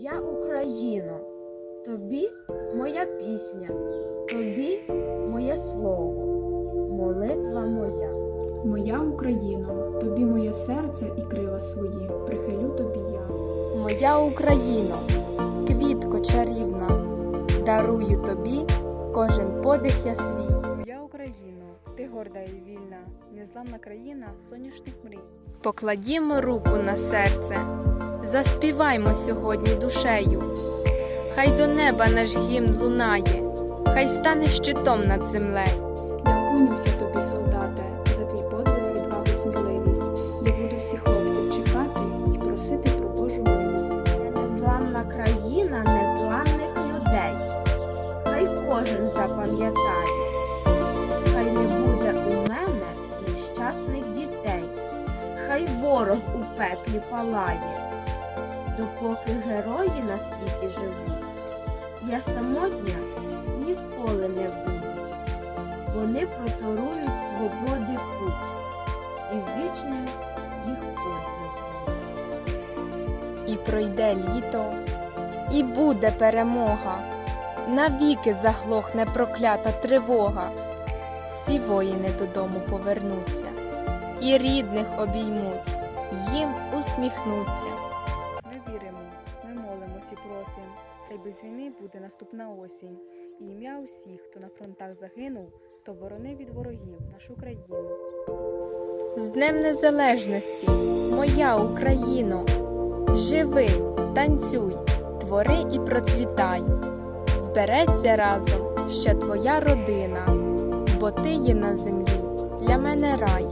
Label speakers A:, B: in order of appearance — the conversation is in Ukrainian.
A: Моя Україно, тобі моя пісня, тобі моє слово, молитва моя.
B: Моя Україно, тобі моє серце і крила свої, прихилю тобі я.
C: Моя Україно, квітко чарівна, дарую тобі кожен подих я свій.
D: Моя Україно, ти горда і вільна, незламна країна сонячних мрій.
C: Покладімо руку на серце, заспіваймо сьогодні душею. Хай до неба наш гімн лунає, хай стане щитом над землею.
B: Я вклонюся тобі, солдате, за твій подвиг, відвагу, сміливість. Я буду всіх хлопців чекати і просити про Божу милість.
A: Незламна країна незламних людей. Хай кожен запам'ятає, хай не буде у мене нещасних дітей, хай ворог у пеклі палає, допоки герої на світі живуть. Я самотня ніколи не буду. Вони проторують свободи путь і вічним їх подвиг.
C: І пройде літо, і буде перемога. Навіки заглохне проклята тривога. Всі воїни додому повернуться, і рідних обіймуть, їм усміхнуться.
D: Ми віримо, ми молимось і просим. Хай без війни буде наступна осінь. І ім'я усіх, хто на фронтах загинув, то борони від ворогів нашу країну.
C: З Днем Незалежності, моя Україно, живи, танцюй, твори і процвітай. Збереться разом ще твоя родина, бо ти є на землі для мене рай.